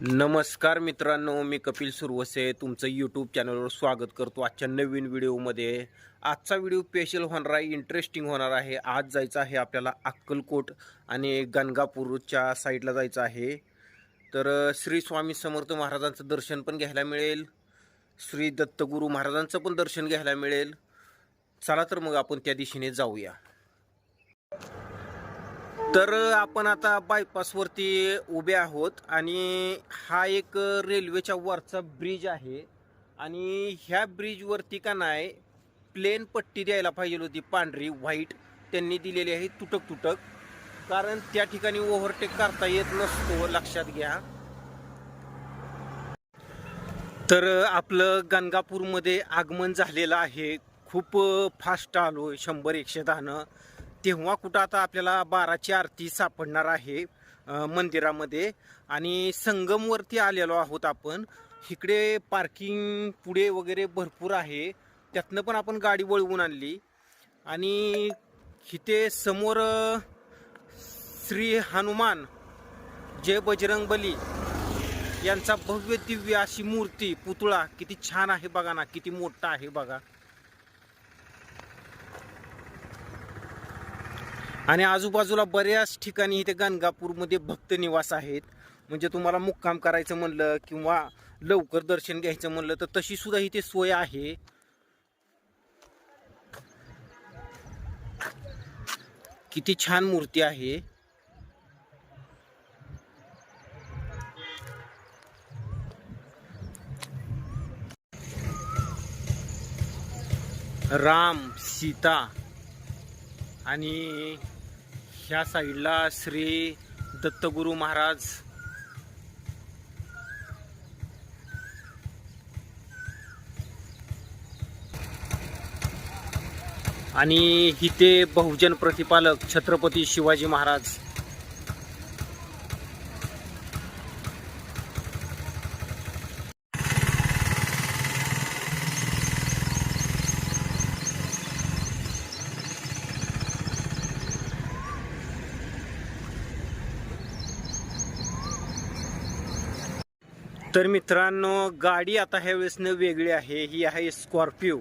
नमस्कार मित्रांनो मी कपिल सुरवसे. तुमचं यूट्यूब चॅनलवर स्वागत करतो आजच्या नवीन व्हिडिओमध्ये. आजचा व्हिडिओ स्पेशल होणार आहे इंटरेस्टिंग होणार आहे. आज जायचं आहे आपल्याला अक्कलकोट आणि गणगापूरच्या साईडला जायचं आहे. तर श्री स्वामी समर्थ महाराजांचं दर्शन पण घ्यायला मिळेल. श्री दत्तगुरू महाराजांचं पण दर्शन घ्यायला मिळेल. चला तर मग आपण त्या दिशेने जाऊया. तर आपण आता बायपासवरती उभे आहोत आणि हा एक रेल्वेच्या वरचा ब्रिज आहे. आणि ह्या ब्रिजवरती का नाही प्लेन पट्टी द्यायला पाहिजे होती पांढरी व्हाईट त्यांनी दिलेली आहे तुटक तुटक कारण त्या ठिकाणी ओव्हरटेक करता येत नसतो लक्षात घ्या. तर आपलं गणगापूरमध्ये आगमन झालेलं आहे. खूप फास्ट आलो शंभर एकशे दहानं. तेव्हा कुठं आता आपल्याला बाराची आरती सापडणार आहे मंदिरामध्ये. आणि संगमवरती आलेलो आहोत आपण. इकडे पार्किंग पुढे वगैरे भरपूर आहे. त्यातनं पण आपण गाडी वळवून आणली. आणि इथे समोर श्री हनुमान जय बजरंग बली यांचा भव्य दिव्य अशी मूर्ती पुतळा किती छान आहे बघा ना किती मोठा आहे बघा. आणि आजूबाजूला बऱ्याच ठिकाणी इथे गणगापूरमध्ये भक्त निवास आहेत. म्हणजे तुम्हाला मुक्काम करायचं म्हणलं किंवा लवकर दर्शन घ्यायचं म्हणलं तर तशी सुद्धा इथे सोय आहे. किती छान मूर्ती आहे. राम सीता आणि ह्या साईडला श्री दत्तगुरू महाराज. आणि इथे बहुजन प्रतिपालक छत्रपती शिवाजी महाराज. तर मित्रांनो गाडी आता ह्या वेळेसनं वेगळी आहे. ही आहे स्कॉर्पिओ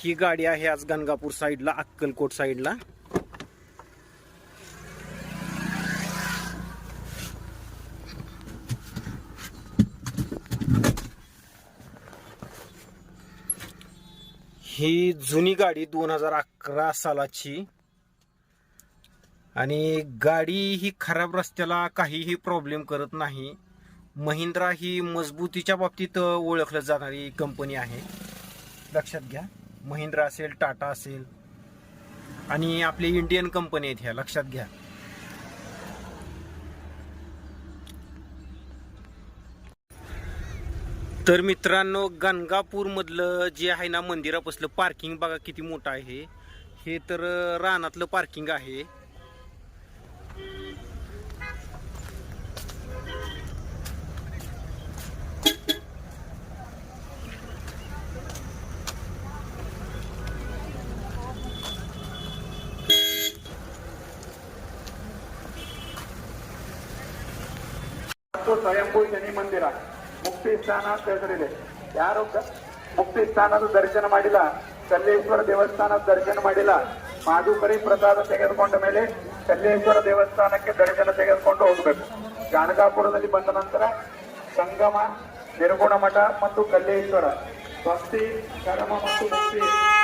ही गाडी आहे आज गणगापूर साईडला अक्कलकोट साईडला. ही जुनी गाडी दोन हजार अकरा सालाची. आणि गाडी ही खराब रस्त्याला काहीही प्रॉब्लेम करत नाही. महिंद्रा ही मजबूतीच्या बाबतीत ओळखलं जाणारी कंपनी आहे. लक्षात घ्या महिंद्रा असेल टाटा असेल आणि आपली इंडियन कंपनी आहेत ह्या लक्षात घ्या. तर मित्रांनो गणगापूरमधलं जे आहे ना मंदिरापासलं पार्किंग बघा किती मोठं आहे. हे तर रानातलं पार्किंग आहे. ಮತ್ತು ಸ್ವಯಂಭೂ ಶನಿ ಮಂದಿರ. ಮುಕ್ತಿ ಸ್ಥಾನ ಅಂತ ಹೆಸರಿದೆ. ಯಾರು ಮುಕ್ತಿ ಸ್ಥಾನದ ದರ್ಶನ ಮಾಡಿಲ್ಲ, ಕಲ್ಲೇಶ್ವರ ದೇವಸ್ಥಾನದ ದರ್ಶನ ಮಾಡಿಲ್ಲ ಮಾಧುಕರಿ ಪ್ರಸಾದ ತೆಗೆದುಕೊಂಡ ಮೇಲೆ ಕಲ್ಲೇಶ್ವರ ದೇವಸ್ಥಾನಕ್ಕೆ ದರ್ಶನ ತೆಗೆದುಕೊಂಡು ಹೋಗಬೇಕು. ಜಾನಕಾಪುರದಲ್ಲಿ ಬಂದ ನಂತರ ಸಂಗಮ, ನಿರ್ಗುಣ ಮಠ ಮತ್ತು ಕಲ್ಲೇಶ್ವರ. ಭಕ್ತಿ, ಕರ್ಮ ಮತ್ತು ಭಕ್ತಿ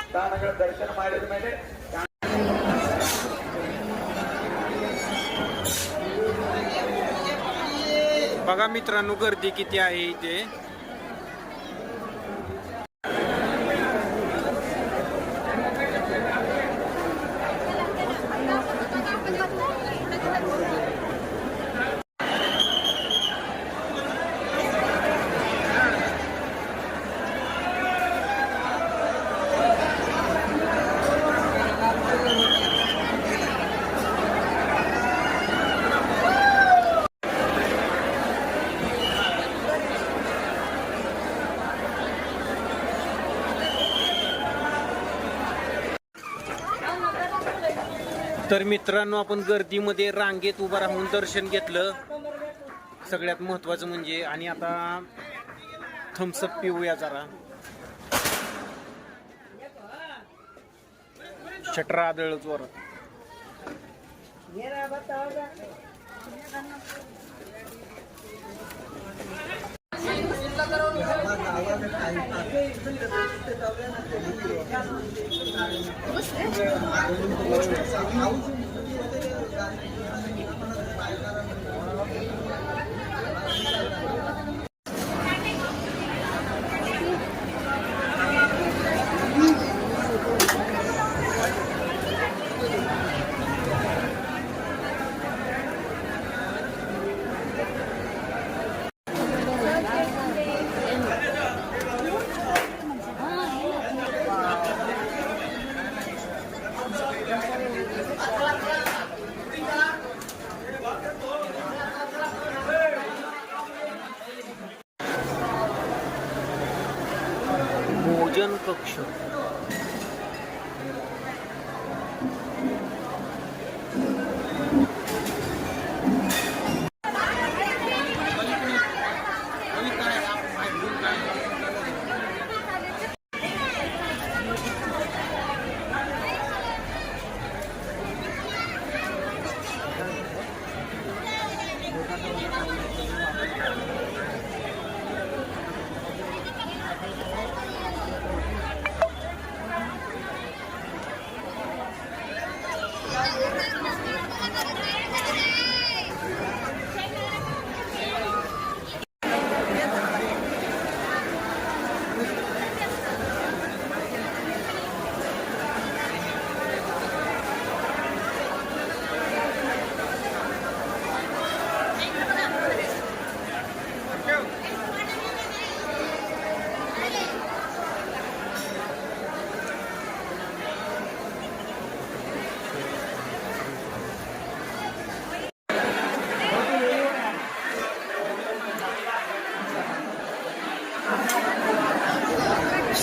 ಸ್ಥಾನಗಳ ದರ್ಶನ ಮಾಡಿದ ಮೇಲೆ बघा मित्रांनो गर्दी किती आहे इथे. तर मित्रांनो आपण गर्दीमध्ये रांगेत उभं राहून दर्शन घेतलं. सगळ्यात महत्वाचं म्हणजे आणि आता थम्सअप पिऊया जरा. शटर आदळ जोरात भोजन कक्ष Yeah.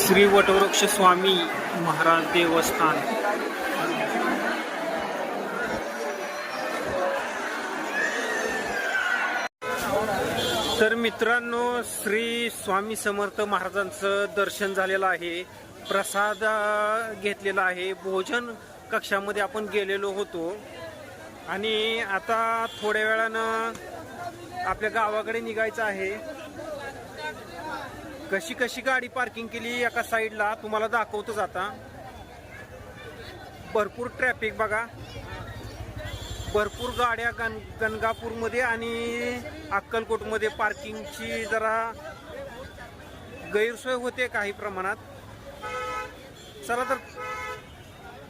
श्री वटवृक्ष स्वामी महाराज देवस्थान. तर मित्रांनो श्री स्वामी समर्थ महाराजांचं दर्शन झालेलं आहे प्रसाद घेतलेला आहे भोजन कक्षामध्ये आपण गेलेलो होतो. आणि आता थोड्या वेळानं आपल्या गावाकडे निघायचं आहे. कशी कशी गाडी पार्किंग केली एका साईडला तुम्हाला दाखवतो आता. भरपूर ट्रॅफिक बघा. भरपूर गाड्या गण गणगापूरमध्ये आणि अक्कलकोटमध्ये पार्किंगची जरा गैरसोय होते काही प्रमाणात. चला तर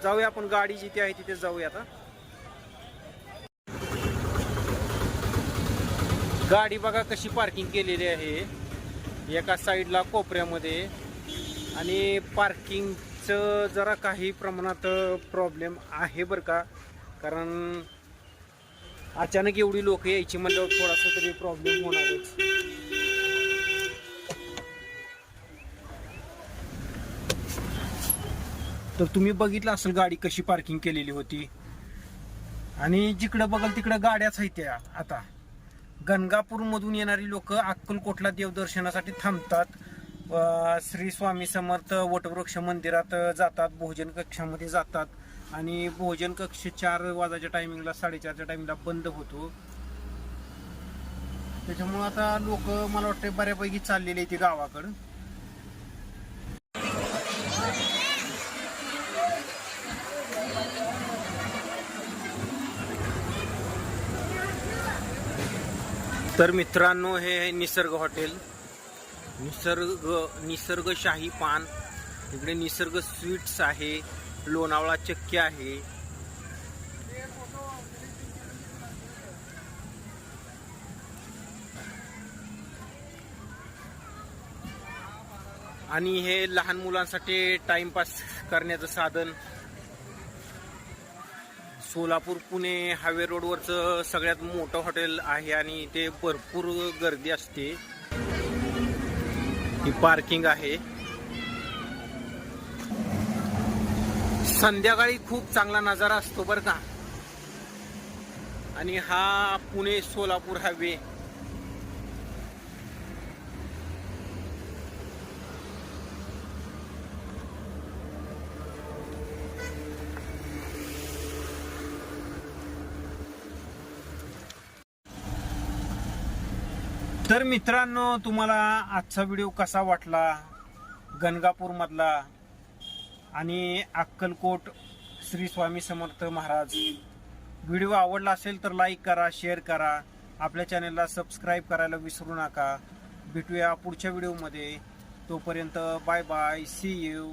जाऊया आपण गाडी जिथे आहे तिथे जाऊया आता. गाडी बघा कशी पार्किंग केलेली आहे. एका साईडला कोपऱ्यामध्ये आणि पार्किंगचं जरा काही प्रमाणात प्रॉब्लेम आहे बरं का. कारण अचानक एवढी लोक यायची म्हणल्यावर थोडासा तरी प्रॉब्लेम होणारच तर तुम्ही बघितलं असेल गाडी कशी पार्किंग केलेली होती. आणि जिकडं बघाल तिकडं गाड्याच आहेत त्या आता. गणगापूरमधून येणारी लोक अक्कलकोटला देवदर्शनासाठी थांबतात. श्री स्वामी समर्थ वटवृक्ष मंदिरात जातात भोजन कक्षामध्ये जातात. आणि भोजन कक्ष चार वाजाच्या टायमिंगला साडेचारच्या टायमिंगला बंद होतो. त्याच्यामुळं आता लोक मला वाटतं बऱ्यापैकी चाललेले ते गावाकडं. तर मित्रांनो हे निसर्ग हॉटेल. निसर्ग निसर्गशाही पान. इकडे निसर्ग स्वीट्स आहे लोणावळा चक्की आहे. आणि हे लहान मुलांसाठी टाइमपास करण्याचं साधन. सोलापूर पुणे हायवे रोडवरचं सगळ्यात मोठं हॉटेल आहे आणि इथे भरपूर गर्दी असते. ही पार्किंग आहे. संध्याकाळी खूप चांगला नजारा असतो बरं का. आणि हा पुणे सोलापूर हायवे तर मित्रांनो तुम्हाला आजचा व्हिडिओ कसा वाटला? गणगापूरमधला आणि अक्कलकोट श्री स्वामी समर्थ महाराज. व्हिडिओ आवडला असेल तर लाईक करा शेअर करा. आपल्या चॅनलला सबस्क्राईब करायला विसरू नका. भेटूया पुढच्या व्हिडिओमध्ये. तोपर्यंत बाय बाय सी यू